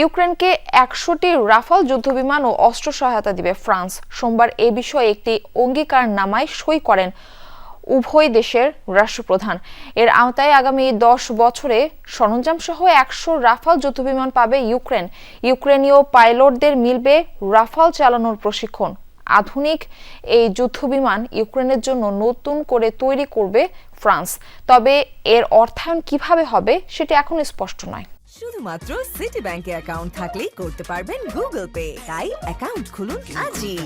ইউক্রেনকে একশোটি রাফাল যুদ্ধবিমান ও অস্ত্র সহায়তা দিবে ফ্রান্স। সোমবার এ বিষয়ে একটি অঙ্গীকারনামায় সই করেন উভয় দেশের রাষ্ট্রপ্রধান। এর আওতায় আগামী দশ বছরে সরঞ্জাম সহ একশো রাফাল যুদ্ধবিমান পাবে ইউক্রেন। ইউক্রেনীয় পাইলটদের মিলবে রাফাল চালানোর প্রশিক্ষণ। আধুনিক এই যুদ্ধবিমান ইউক্রেনের জন্য নতুন করে তৈরি করবে ফ্রান্স। তবে এর অর্থায়ন কীভাবে হবে সেটি এখন স্পষ্ট নয়। শুধুমাত্র সিটি ব্যাংকে অ্যাকাউন্ট থাকলেই করতে পারবেন গুগল পে তাই অ্যাকাউন্ট খুলুন আজই।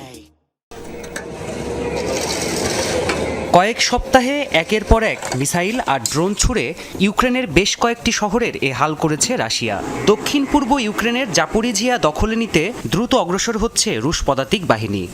কয়েক সপ্তাহে একের পর এক মিসাইল আর ড্রোন ছুড়ে ইউক্রেনের বেশ কয়েকটি শহরের এ হাল করেছে রাশিয়া। দক্ষিণ পূর্ব ইউক্রেনের জাপোরিঝিয়া দখলে নিতে দ্রুত অগ্রসর হচ্ছে রুশ পদাতিক বাহিনী।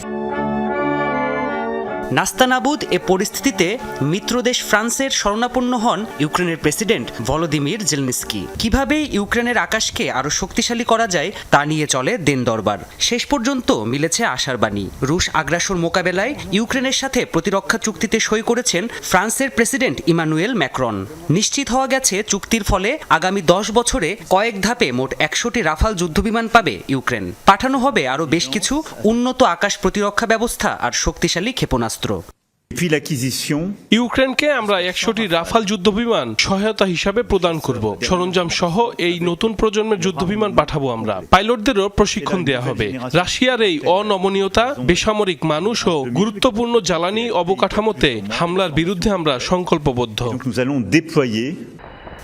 নাস্তানাবুদ এ পরিস্থিতিতে মিত্রদেশ ফ্রান্সের শরণাপন্ন হন ইউক্রেনের প্রেসিডেন্ট ভলোদিমির জেলনিস্কি। কীভাবে ইউক্রেনের আকাশকে আরও শক্তিশালী করা যায় তা নিয়ে চলে দেন দরবার। শেষ পর্যন্ত মিলেছে আশার বাণী। রুশ আগ্রাসন মোকাবেলায় ইউক্রেনের সাথে প্রতিরক্ষা চুক্তিতে সই করেছেন ফ্রান্সের প্রেসিডেন্ট ইমানুয়েল ম্যাক্রন। নিশ্চিত হওয়া গেছে চুক্তির ফলে আগামী দশ বছরে কয়েক ধাপে মোট একশোটি রাফাল যুদ্ধবিমান পাবে ইউক্রেন। পাঠানো হবে আরও বেশ কিছু উন্নত আকাশ প্রতিরক্ষা ব্যবস্থা আর শক্তিশালী ক্ষেপণাস্ত্র। Depuis l'acquisition, ইউক্রেনকে আমরা একশোটি রাফাল যুদ্ধবিমান সহায়তা হিসাবে প্রদান করব। সরঞ্জাম সহ এই নতুন প্রজন্মের যুদ্ধবিমান পাঠাবো আমরা। পাইলটদেরও প্রশিক্ষণ দেয়া হবে। রাশিয়ার এই অনমনীয়তা বেসামরিক মানুষ ও গুরুত্বপূর্ণ জ্বালানি অবকাঠামোতে হামলার বিরুদ্ধে আমরা সংকল্পবদ্ধ।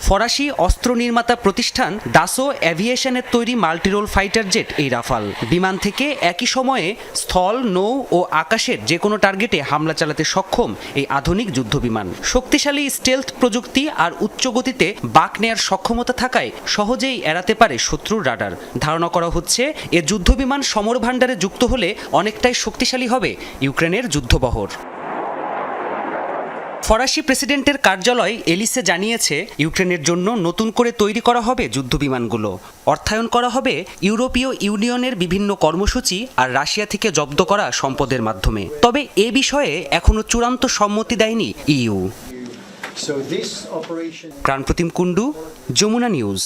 ফরাসি অস্ত্র নির্মাতা প্রতিষ্ঠান দাসো অ্যাভিয়েশনের তৈরি মাল্টিরোল ফাইটার জেট এই রাফাল। বিমান থেকে একই সময়ে স্থল, নৌ ও আকাশের যে কোনো টার্গেটে হামলা চালাতে সক্ষম এই আধুনিক যুদ্ধবিমান। শক্তিশালী স্টেলথ প্রযুক্তি আর উচ্চ গতিতে বাক নেয়ার সক্ষমতা থাকায় সহজেই এড়াতে পারে শত্রুর রাডার। ধারণা করা হচ্ছে, এ যুদ্ধবিমান সমর ভাণ্ডারে যুক্ত হলে অনেকটাই শক্তিশালী হবে ইউক্রেনের যুদ্ধবহর। ফরাসি প্রেসিডেন্টের কার্যালয় এলিসে জানিয়েছে ইউক্রেনের জন্য নতুন করে তৈরি করা হবে যুদ্ধবিমানগুলো। অর্থায়ন করা হবে ইউরোপীয় ইউনিয়নের বিভিন্ন কর্মসূচি আর রাশিয়া থেকে জব্দ করা সম্পদের মাধ্যমে। তবে এ বিষয়ে এখনও চূড়ান্ত সম্মতি দেয়নি EU. So Pranpratim Kundu Jamuna news.